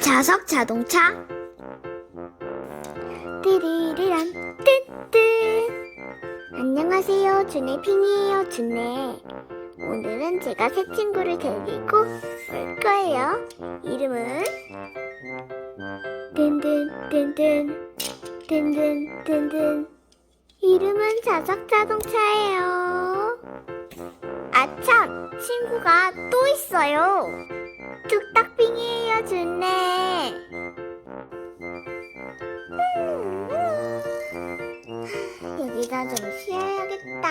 자석 자동차. 띠리리란 뜬뜬. 안녕하세요 주네핑이에요 주네 오늘은 제가 새 친구를 데리고 올 거예요. 이름은? 뜬뜬 뜬뜬. 이름은 자석 자동차예요. 아참 친구가 또 있어요 뚝딱빙이에요 준네. 여기다 좀 쉬어야겠다.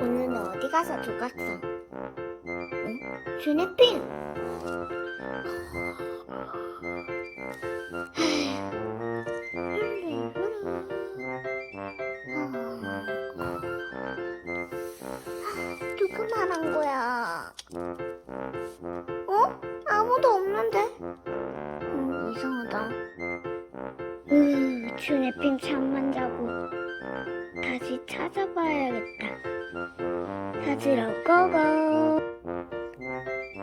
오늘은 어디 가서 조각상 응? 준네 핑 이상하다. 으, 주네핑 잠만 자고 다시 찾아봐야겠다. 찾으러 고고.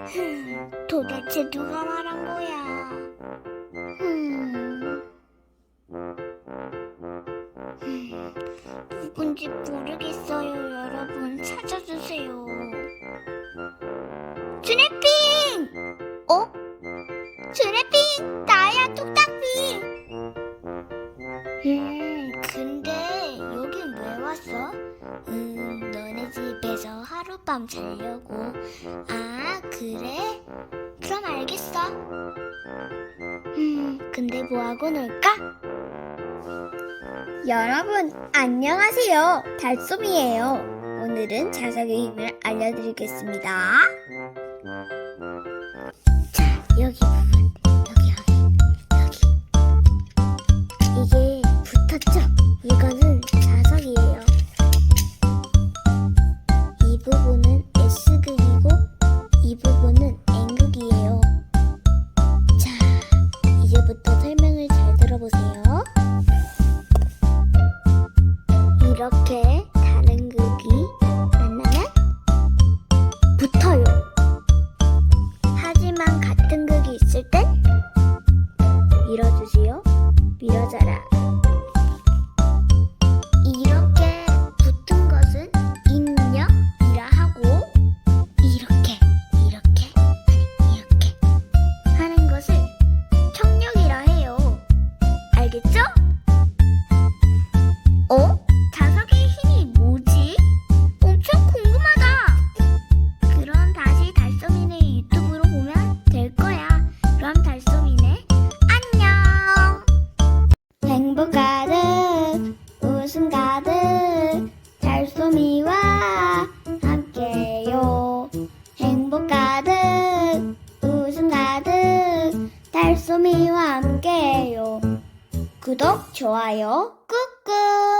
흠, 도대체 누가 말한 거야? 음. 음, 누군지 모르겠어요, 여러분. 찾아주세요. 주네핑! 음, 너네 집에서 하룻밤 자려고. 아, 그래? 그럼 알겠어. 음, 근데 뭐하고 놀까? 여러분, 안녕하세요. 달솜이에요. 오늘은 자석의 힘을 알려드리겠습니다. 자, 여기 부분, 이렇게 달쏘미와 함께요. 구독, 좋아요, 꾹꾹.